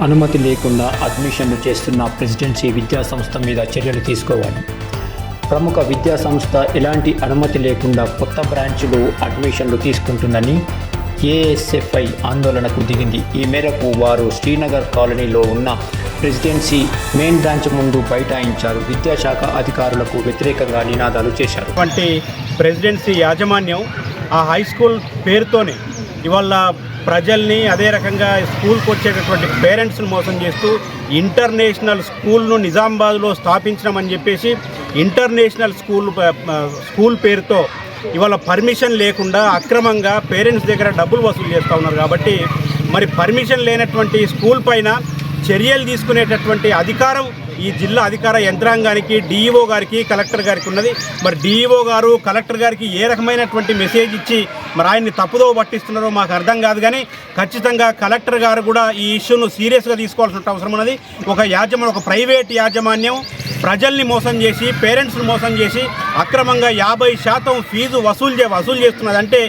అనుమతి లేకుండా అడ్మిషన్లు చేస్తున్న ప్రెసిడెన్సీ విద్యా సంస్థ మీద చర్యలు తీసుకోవాలి. ప్రముఖ విద్యా సంస్థ ఎలాంటి అనుమతి లేకుండా కొత్త బ్రాంచ్లు అడ్మిషన్లు తీసుకుంటుందని ఏఎస్ఎఫ్ఐ ఆందోళనకు దిగింది. ఈ మేరకు వారు శ్రీనగర్ కాలనీలో ఉన్న ప్రెసిడెన్సీ మెయిన్ బ్రాంచ్ ముందు బైఠాయించారు. విద్యాశాఖ అధికారులకు వ్యతిరేకంగా నినాదాలు చేశారు. అంటే ప్రెసిడెన్సీ యాజమాన్యం ఆ హై స్కూల్ పేరుతోనే ఇవాళ ప్రజల్ని అదే రకంగా స్కూల్కి వచ్చేటటువంటి పేరెంట్స్ని మోసం చేస్తూ ఇంటర్నేషనల్ స్కూల్ను నిజామాబాద్లో స్థాపించడమని చెప్పేసి ఇంటర్నేషనల్ స్కూల్ స్కూల్ పేరుతో ఇవాళ పర్మిషన్ లేకుండా అక్రమంగా పేరెంట్స్ దగ్గర డబ్బులు వసూలు చేస్తూ ఉన్నారు కాబట్టి మరి పర్మిషన్ లేనటువంటి స్కూల్ పైన చర్యలు తీసుకునేటటువంటి అధికారం ఈ జిల్లా అధికార యంత్రాంగానికి డిఈఓ గారికి కలెక్టర్ గారికి ఉన్నది. మరి డిఈఓ గారు కలెక్టర్ గారికి ఏ రకమైనటువంటి మెసేజ్ ఇచ్చి మరి ఆయన్ని తప్పుదో పట్టిస్తున్నారో మాకు అర్థం కాదు కానీ ఖచ్చితంగా కలెక్టర్ గారు కూడా ఈ ఇష్యూను సీరియస్గా తీసుకోవాల్సిన అవసరం ఉన్నది. ఒక యాజమాన్యం ఒక ప్రైవేట్ యాజమాన్యం ప్రజల్ని మోసం చేసి పేరెంట్స్ని మోసం చేసి అక్రమంగా యాభై శాతం ఫీజు వసూలు చే వసూలు చేస్తున్నదంటే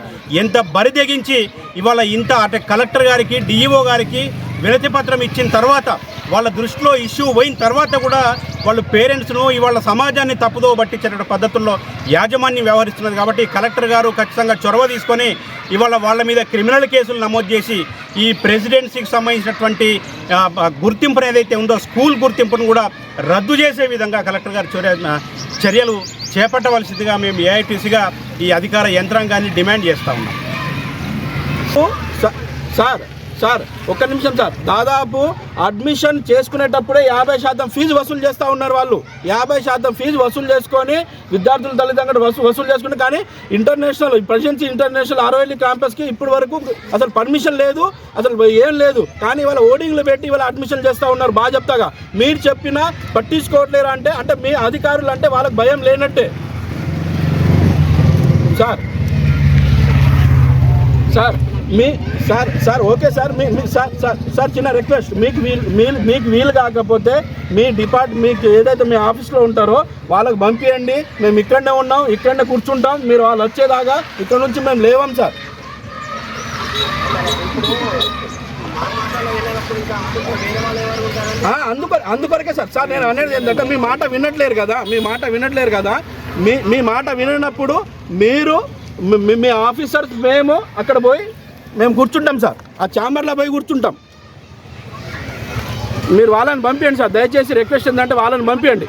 ఎంత ఎంత బరిదెగించి ఇవాళ ఇంత అటు కలెక్టర్ గారికి డిఈఓ గారికి వినతి పత్రం ఇచ్చిన తర్వాత వాళ్ళ దృష్టిలో ఇష్యూ పోయిన తర్వాత కూడా వాళ్ళు పేరెంట్స్ను ఇవాళ సమాజాన్ని తప్పుదో పట్టించేట పద్ధతుల్లో యాజమాన్యం వ్యవహరిస్తున్నది కాబట్టి కలెక్టర్ గారు ఖచ్చితంగా చొరవ తీసుకొని ఇవాళ వాళ్ళ మీద క్రిమినల్ కేసులు నమోదు చేసి ఈ ప్రెసిడెన్సీకి సంబంధించినటువంటి గుర్తింపును ఏదైతే ఉందో స్కూల్ గుర్తింపును కూడా రద్దు చేసే విధంగా కలెక్టర్ గారు చర్య చర్యలు చేపట్టవలసిందిగా మేము ఏఐటీసీగా ఈ అధికార యంత్రాంగాన్ని డిమాండ్ చేస్తూ ఉన్నాం. సార్ సార్ ఒక్క నిమిషం సార్. దాదాపు అడ్మిషన్ చేసుకునేటప్పుడే యాభై శాతం ఫీజు వసూలు చేస్తూ ఉన్నారు వాళ్ళు. యాభై శాతం ఫీజు వసూలు చేసుకొని విద్యార్థుల తల్లిదండ్రులు వసూ వసూలు చేసుకుని కానీ ఇంటర్నేషనల్ ప్రెసిడెన్సీ ఇంటర్నేషనల్ ఆరోగ్య క్యాంపస్కి ఇప్పటి వరకు అసలు పర్మిషన్ లేదు అసలు ఏం లేదు. కానీ వాళ్ళ ఓడింగ్లు పెట్టి వాళ్ళ అడ్మిషన్ చేస్తూ ఉన్నారు బాగా చెప్తాగా. మీరు చెప్పినా పట్టించుకోవట్లేరా అంటే అంటే మీ అధికారులు అంటే వాళ్ళకి భయం లేనట్టే. సార్. సార్. మీ సార్ సార్ ఓకే సార్ మీ మీ- సార్ సార్ సార్ చిన్న రిక్వెస్ట్ మీకు వీలు మీకు వీలు కాకపోతే మీ డిపార్ట్ మీకు ఏదైతే మీ ఆఫీస్లో ఉంటారో వాళ్ళకి పంపించండి మేము ఇక్కడనే ఉన్నాం ఇక్కడనే కూర్చుంటాం. మీరు వాళ్ళు వచ్చేదాకా ఇక్కడ నుంచి మేము లేవం సార్. ఆ, అందుకొ అందుకొరకే సార్. సార్ నేను అనేది ఏంటంటే మీ మాట వినట్లేరు కదా మీ మాట వినట్లేరు కదా. మీ మీ మాట వినప్పుడు మీరు మీ- మీ ఆఫీసర్స్ మేము అక్కడ పోయి మేము కూర్చుంటాం సార్. ఆ ఛాంబర్లో పోయి కూర్చుంటాం. మీరు వాళ్ళని పంపించండి సార్. దయచేసి రిక్వెస్ట్ ఏంటంటే వాళ్ళని పంపించండి